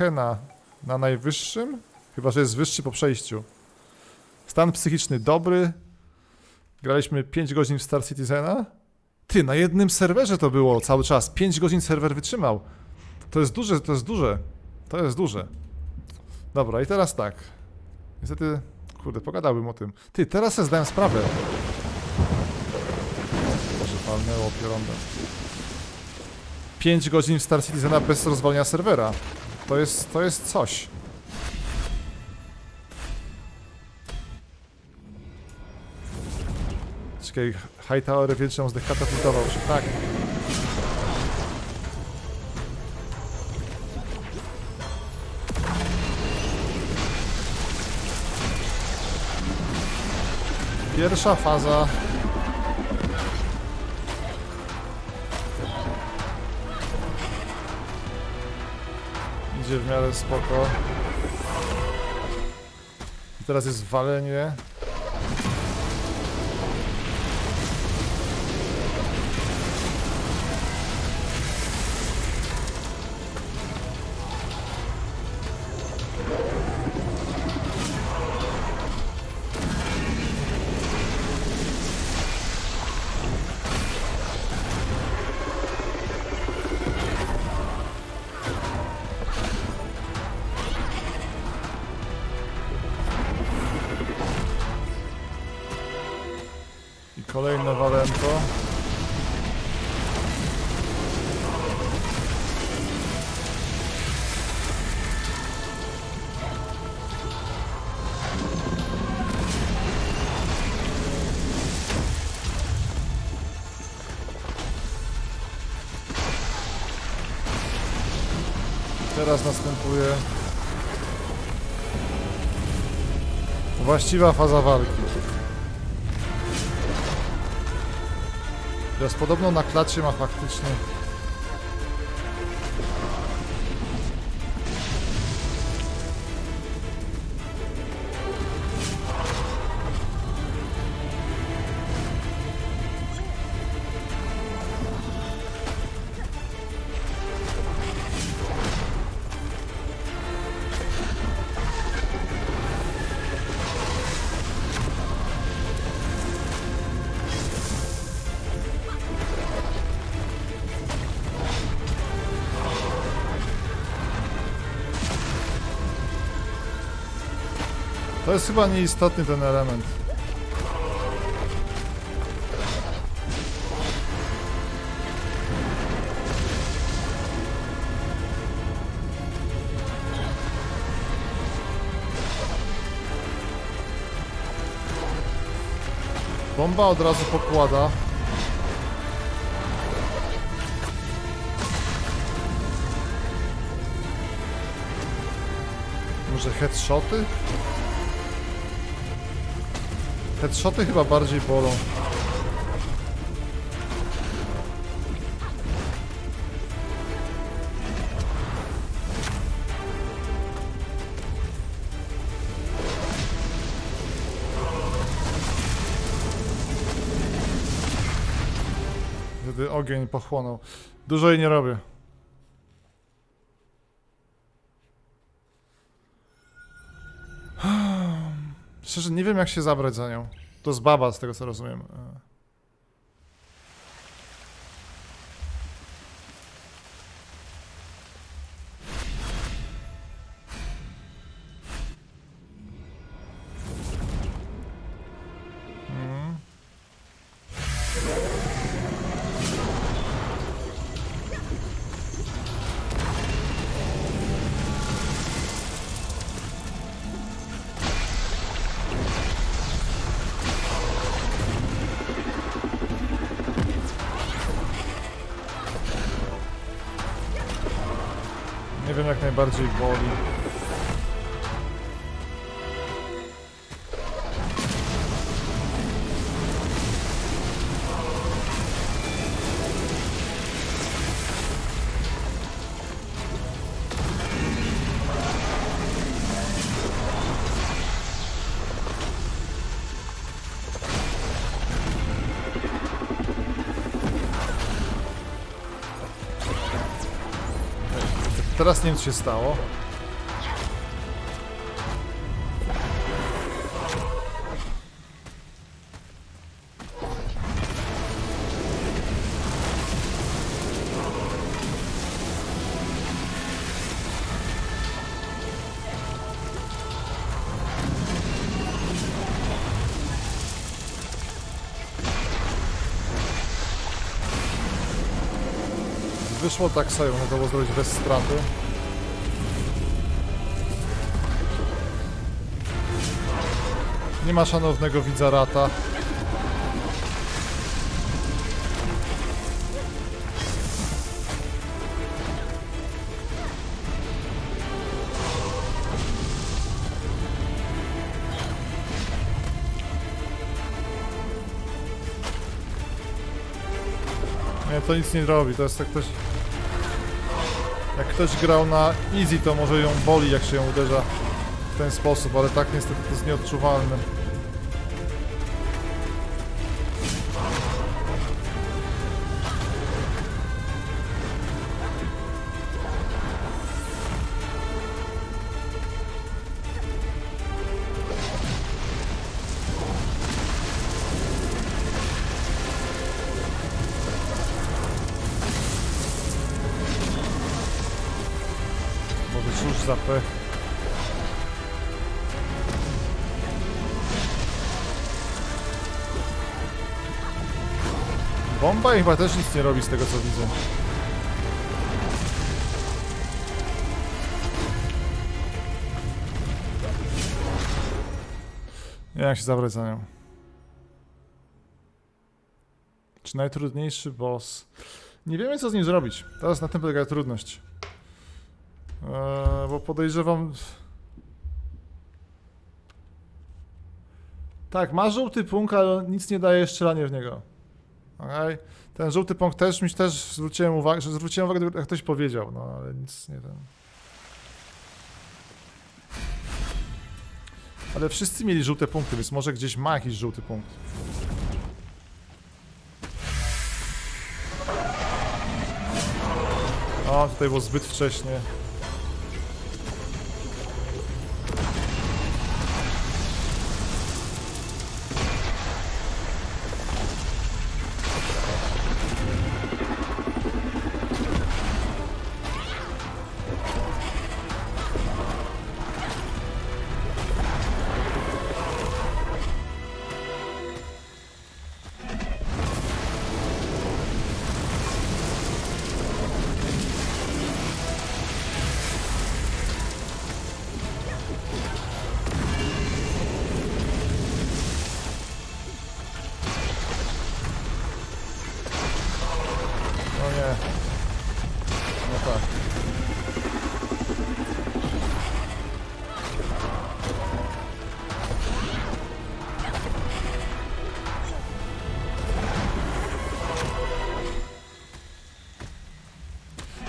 na, na najwyższym, chyba że jest wyższy po przejściu. Stan psychiczny dobry. Graliśmy 5 godzin w Star Citizena. Ty, na jednym serwerze to było cały czas. 5 godzin serwer wytrzymał. To jest duże, to jest duże. To jest duże. Dobra, i teraz tak. Niestety, kurde, pogadałbym o tym. Ty, teraz sobie zdałem sprawę. Boże, palnęło pierąbem. 5 godzin w Star Citizena bez rozwalenia serwera. To jest, to jest coś. Czekaj, Hightower wielczą zdekatapultował się, tak. Pierwsza faza. Idzie w miarę spoko. Teraz jest walenie. Teraz następuje właściwa faza walki. Teraz podobno na klacie ma faktycznie. To jest chyba nieistotny ten element. Bomba od razu pokłada. Może headshoty? Headshoty chyba bardziej bolą. Ogień pochłonął. Dużo jej nie robię. Szczerze, nie wiem jak się zabrać za nią. To jest baba, z tego co rozumiem. Wiem Teraz nie wiem co się stało. Wyszło tak sobie, to było zrobić bez straty. Nie ma szanownego widza rata. Nie, to nic nie robi, to jest tak ktoś... Jak ktoś grał na easy, to może ją boli, jak się ją uderza w ten sposób, ale tak niestety to jest nieodczuwalne. Boże, cóż za pech. Bomba chyba też nic nie robi z tego co widzę. Jak się zabrać za nią. Czy najtrudniejszy boss? Nie wiemy co z nim zrobić. Teraz na tym polega trudność. Eee, bo podejrzewam... Tak, ma żółty punkt, ale nic nie daje strzelanie w niego. Okej. Ten żółty punkt też mi też zwróciłem uwagę, że zwróciłem uwagę, jak ktoś powiedział, no ale nic nie ten. Ale wszyscy mieli żółte punkty, więc może gdzieś ma jakiś żółty punkt. O, tutaj było zbyt wcześnie. No tak.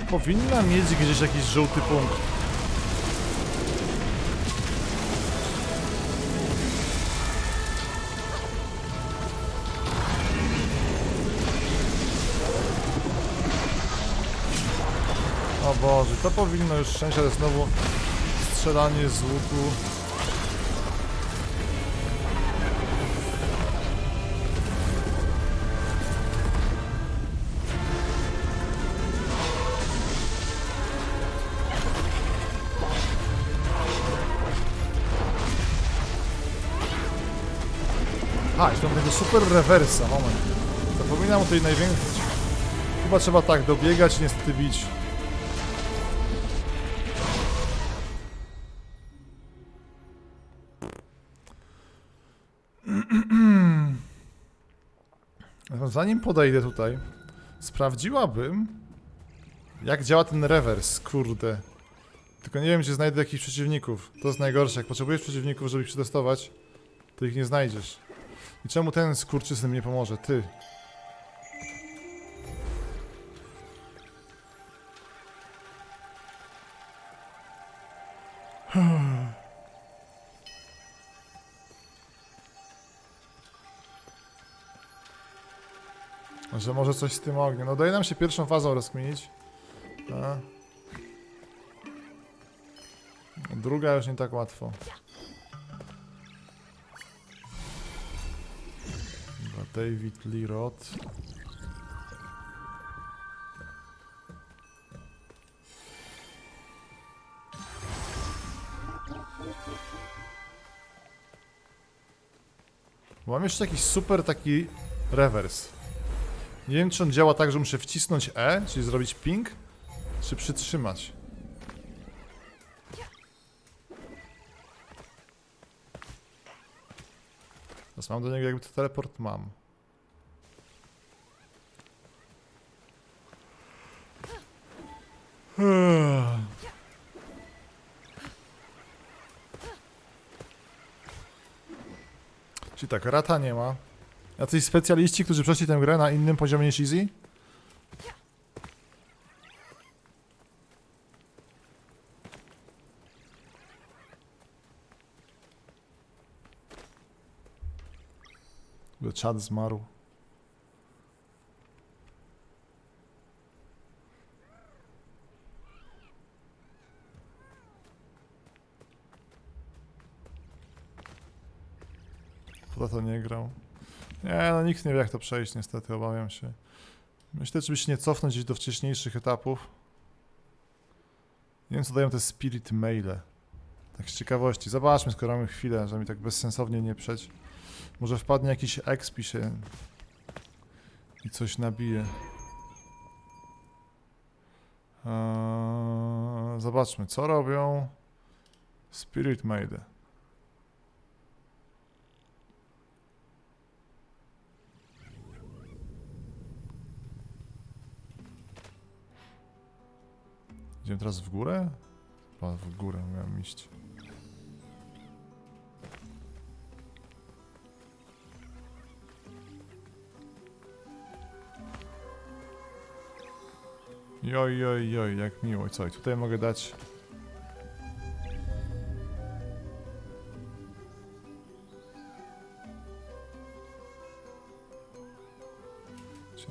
Powinna mieć gdzieś jakiś żółty punkt. Boże, to powinno już szczęście, ale znowu strzelanie z łuku. A, jeszcze mam tego super rewersa, moment. Zapominam o tej największej... Chyba trzeba tak dobiegać i niestety bić. Zanim podejdę tutaj, sprawdziłabym, jak działa ten rewers, kurde. Tylko nie wiem, czy znajdę jakichś przeciwników. To jest najgorsze, jak potrzebujesz przeciwników, żeby ich przetestować, to ich nie znajdziesz. I czemu ten skurczysyn mi nie pomoże? Ty. Że może coś z tym ogniem. No daje nam się pierwszą fazą rozkminić. A. Druga już nie tak łatwo. Dobra, David Lee. Mam jeszcze jakiś super taki rewers. Nie wiem, czy on działa tak, że muszę wcisnąć E, czyli zrobić ping, czy przytrzymać. Teraz mam do niego jakby to teleport mam. Czyli tak, rata nie ma. Jacyś specjaliści, którzy przeszli tę grę na innym poziomie niż Easy? Czad zmarł. Kto to nie grał? Nie, no nikt nie wie jak to przejść niestety, obawiam się. Myślę, czy by się nie cofnąć gdzieś do wcześniejszych etapów. Nie wiem, co dają te spirit maile. Tak z ciekawości. Zobaczmy, skoro mamy chwilę, że mi tak bezsensownie nie przeć. Może wpadnie jakiś exp się... I coś nabije. Eee, zobaczmy, co robią Spirit Maide. Teraz w górę? Chyba w górę miałem iść. Joj, joj, joj, jak miło. Co? I tutaj mogę dać...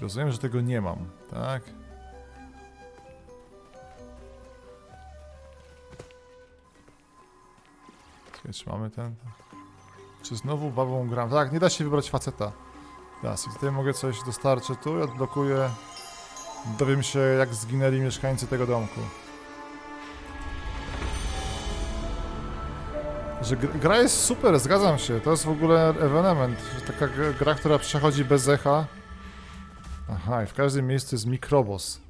Rozumiem, że tego nie mam, tak? Czy mamy ten? Czy znowu babą gram? Tak, nie da się wybrać faceta. Teraz i tutaj mogę coś dostarczyć tu i odblokuję Dowiem się, jak zginęli mieszkańcy tego domku. Że gr- gra jest super, zgadzam się. To jest w ogóle ewenement. Taka gra, która przechodzi bez echa. Aha, i w każdym miejscu jest mikrobos.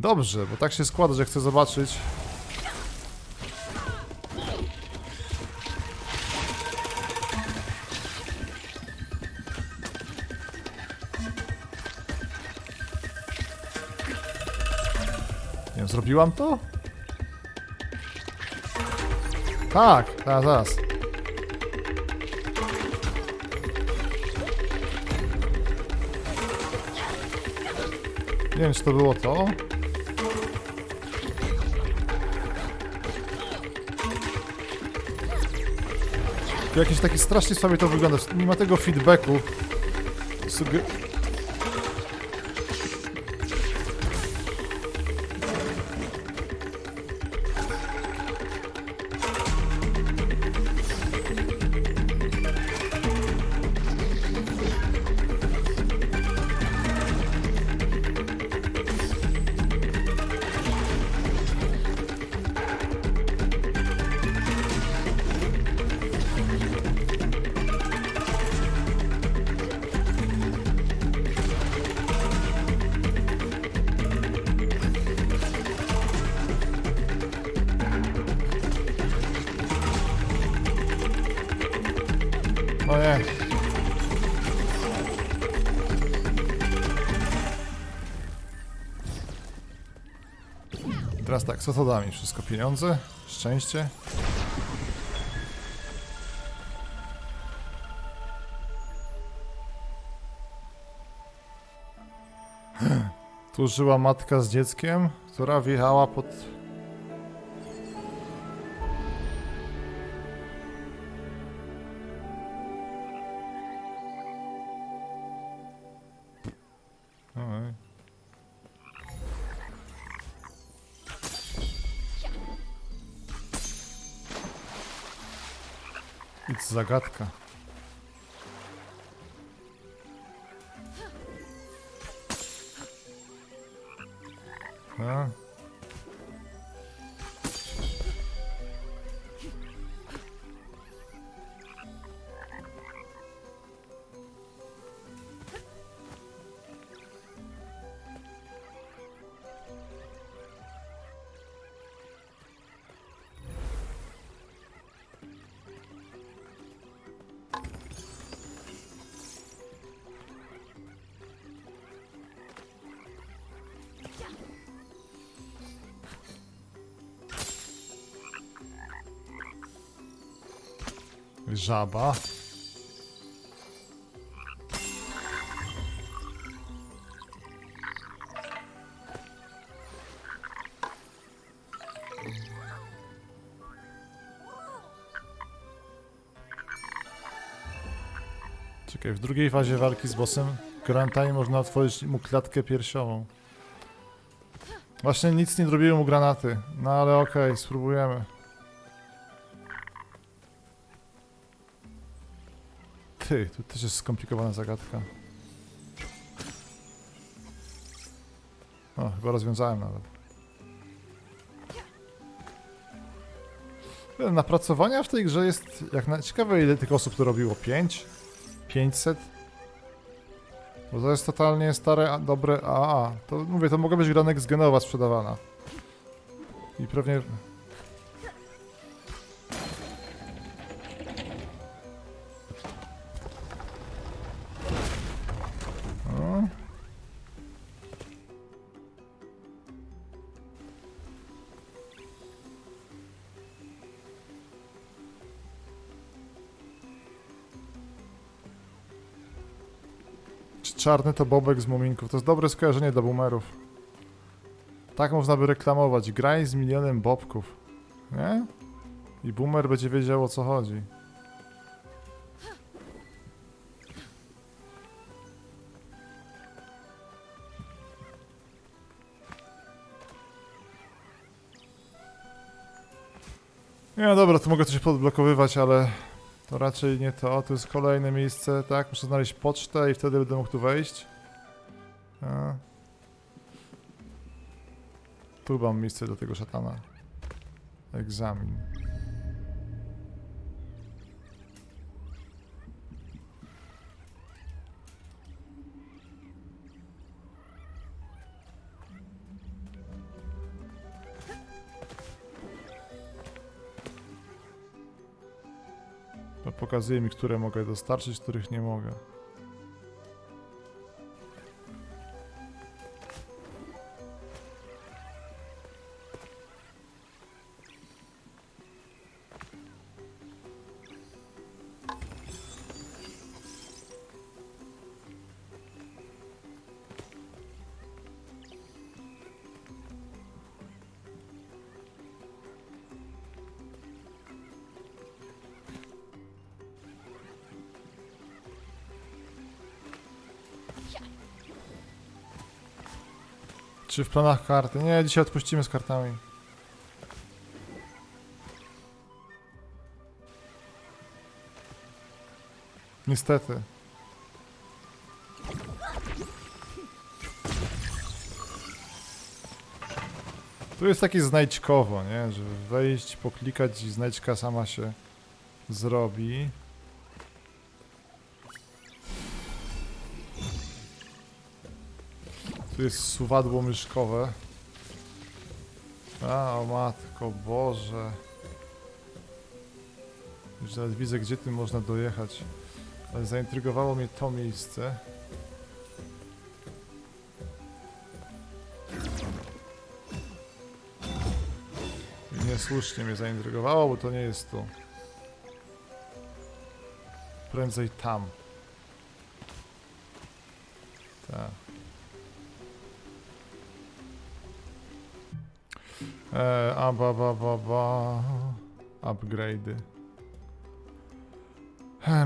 Dobrze, bo tak się składa, że chcę zobaczyć. Zrobiłam to? Tak, zaraz, zaraz. Nie wiem, czy to było to. Jakieś takie strasznie słabie to wygląda. Nie ma tego feedbacku. Suge co to da mi? Wszystko pieniądze? Szczęście? Tu żyła matka z dzieckiem, która wjechała pod... It's zagadka. Żaba. Czekaj, w drugiej fazie walki z bossem granatami można otworzyć mu klatkę piersiową. Właśnie nic nie zrobiły mu granaty. No ale okej, spróbujemy. Ty, tu też jest skomplikowana zagadka. O, chyba rozwiązałem nawet. Napracowania w tej grze jest jak na... Ciekawe ile tych osób to robiło? 5? 500? Bo to jest totalnie stare, dobre AA. To mówię, to mogła być gra next genowa sprzedawana. I pewnie... Czarny to Bobek z Muminków. To jest dobre skojarzenie dla boomerów. Tak można by reklamować. Graj z milionem Bobków. Nie? I boomer będzie wiedział o co chodzi. Nie, no dobra, to mogę coś podblokowywać, ale to raczej nie to. Tu jest kolejne miejsce, tak? Muszę znaleźć pocztę i wtedy będę mógł tu wejść. A. Tu mam miejsce do tego szatana. Egzamin. Pokazuje mi, które mogę dostarczyć, których nie mogę. Czy w planach karty? Nie, dzisiaj odpuścimy z kartami. Niestety. Tu jest taki znajdźkowo, nie? Żeby wejść, poklikać i znajdźka sama się zrobi. Tu jest suwadło myszkowe. A, o matko, Boże. Już nawet widzę, gdzie tym można dojechać. Ale zaintrygowało mnie to miejsce. I niesłusznie mnie zaintrygowało, bo to nie jest tu. Prędzej tam. Tak. E, a ba ba ba ba. Upgrade'y.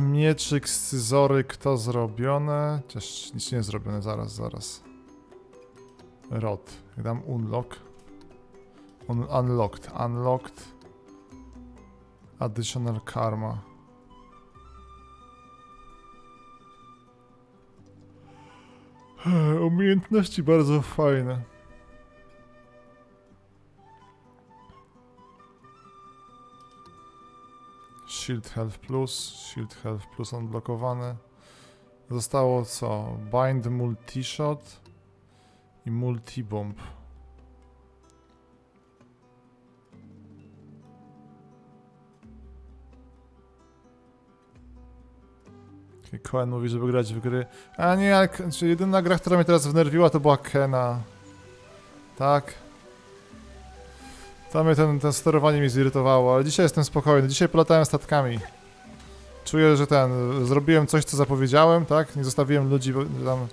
Mieczyk, scyzoryk to zrobione. Chociaż nic nie zrobione, zaraz, zaraz. Jak dam unlock. Un unlocked, unlocked. Additional karma. Umiejętności bardzo fajne. Shield Health Plus, Shield Health Plus odblokowane. Zostało co? Bind Multishot i Multibomb. Cohen mówi, żeby grać w gry. A nie, ale k- czy jedyna gra, która mnie teraz wnerwiła, to była Kena. Tak. To mnie ten, ten sterowanie mnie zirytowało, ale dzisiaj jestem spokojny. Dzisiaj polatałem statkami. Czuję, że ten, zrobiłem coś, co zapowiedziałem, tak? Nie zostawiłem ludzi tam,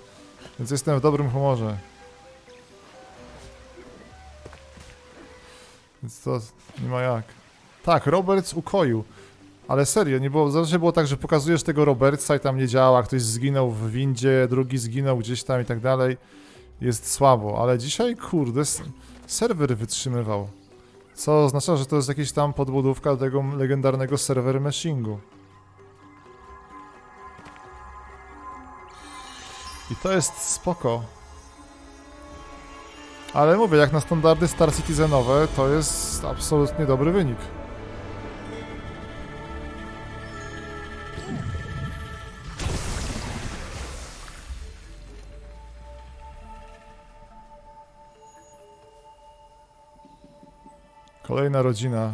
więc jestem w dobrym humorze. Więc to nie ma jak. Tak, Roberts ukoił. Ale serio, nie było, zawsze było tak, że pokazujesz tego Robertsa i tam nie działa, ktoś zginął w windzie, drugi zginął gdzieś tam i tak dalej. Jest słabo, ale dzisiaj, kurde, serwer wytrzymywał. Co oznacza, że to jest jakaś tam podbudówka tego legendarnego serwer meshingu. I to jest spoko. Ale mówię, jak na standardy Star Citizenowe, to jest absolutnie dobry wynik. Kolejna rodzina.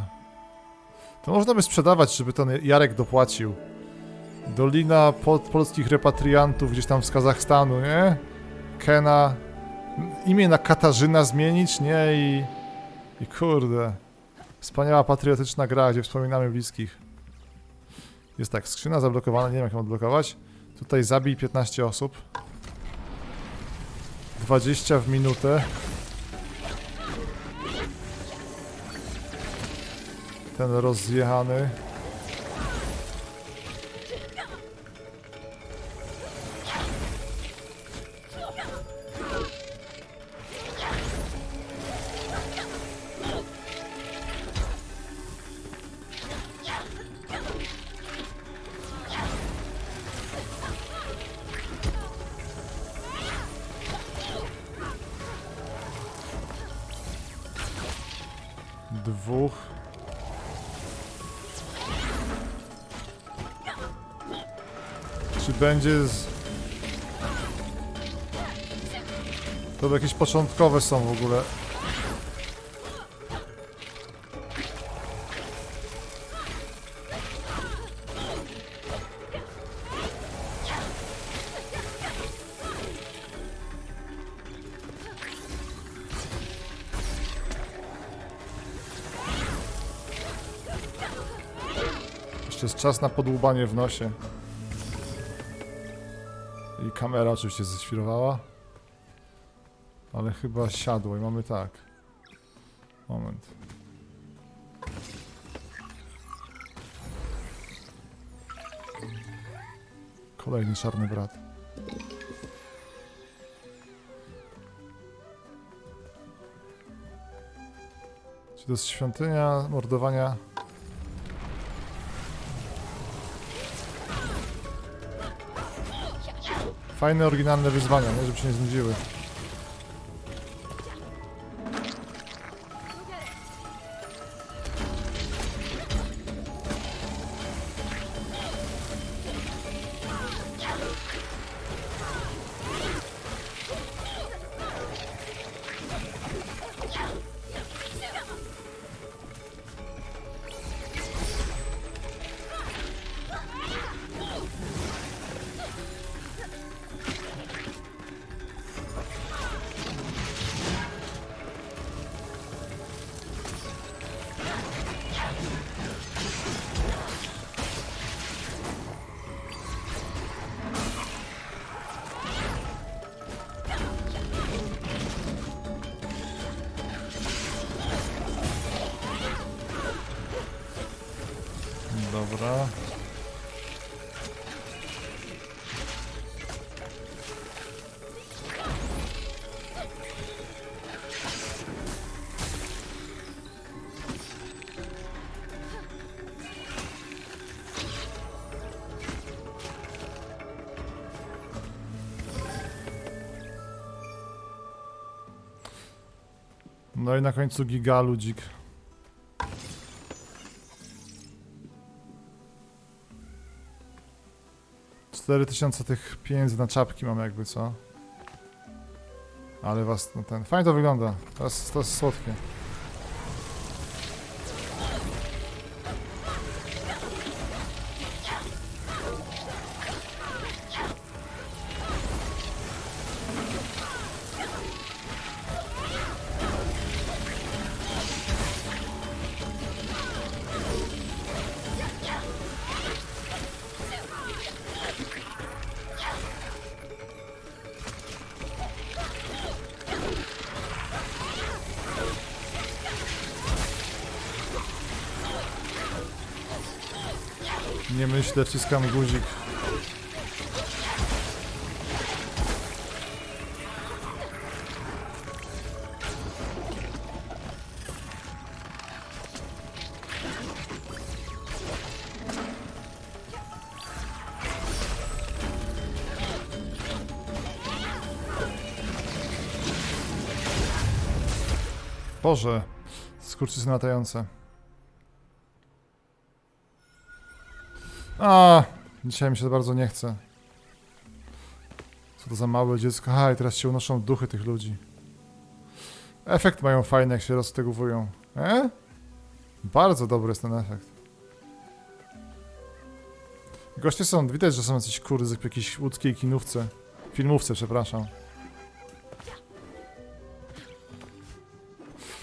To można by sprzedawać, żeby ten Jarek dopłacił. Dolina pod polskich repatriantów gdzieś tam z Kazachstanu, nie? Kena. Imię na Katarzyna zmienić, nie? I, I kurde. Wspaniała patriotyczna gra, gdzie wspominamy bliskich. Jest tak, skrzyna zablokowana, nie wiem jak ją odblokować. Tutaj zabij 15 osób. 20 w minutę. Ten rozjechany. Dwóch. Będzie z... To jakieś początkowe są w ogóle. Jeszcze jest czas na podłubanie w nosie. Kamera oczywiście ześwirowała. Ale chyba siadło i mamy tak. Moment. Kolejny czarny brat. Czy to jest świątynia mordowania? Fajne, oryginalne wyzwania, nie? Żeby się nie znudziły. No i na końcu giga ludzik. Cztery tysiące tych pieniędzy na czapki mamy jakby co. Ale was no ten. Fajnie to wygląda. To jest, to jest słodkie. Myślę, wciskam guzik. Boże, skurczyzny latające. A, dzisiaj mi się to bardzo nie chce. Co to za małe dziecko. A, i teraz się unoszą duchy tych ludzi. Efekt mają fajny, jak się roztegowują. E? Bardzo dobry jest ten efekt. Goście są, widać, że są jacyś kury z jakiejś łódzkiej kinówce. Filmówce, przepraszam.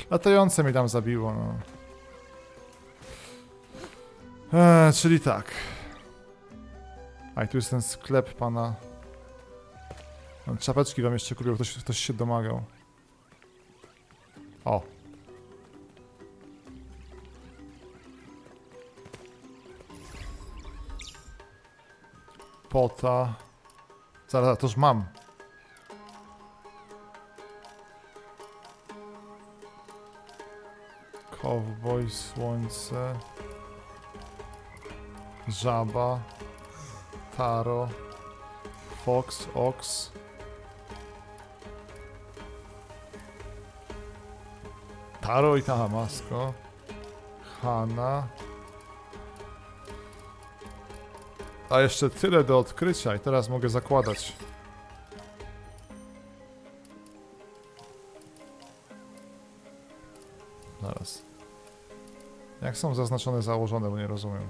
Latające mnie tam zabiło, no. Eee, czyli tak. A i tu jest ten sklep pana. Czapeczki wam jeszcze kupił, ktoś, ktoś się domagał. O. Pota. Zaraz, to już mam. Cowboy, słońce. Żaba. Taro. Fox, Ox. Taro i Tahamasko. Hana. A jeszcze tyle do odkrycia i teraz mogę zakładać. Zaraz. Jak są zaznaczone założone, bo nie rozumiem.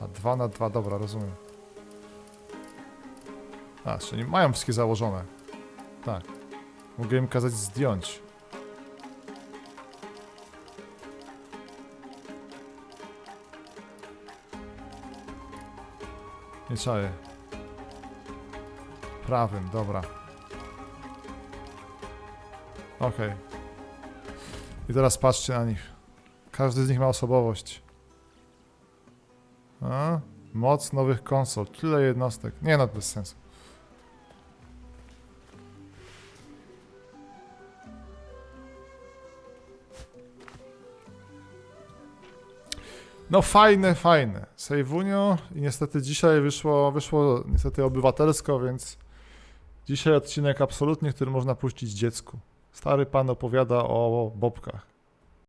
A 2 na 2, dobra, rozumiem. A, czyli mają wszystkie założone. Tak. Mogę im kazać zdjąć. Nie czaję. Prawym, dobra. Okej. I teraz patrzcie na nich. Każdy z nich ma osobowość. A? Moc nowych konsol. Tyle jednostek. Nie no, bez sensu. No fajne, fajne. Sejwunio i niestety dzisiaj wyszło, wyszło niestety obywatelsko, więc dzisiaj odcinek absolutnie, który można puścić dziecku. Stary pan opowiada o bobkach.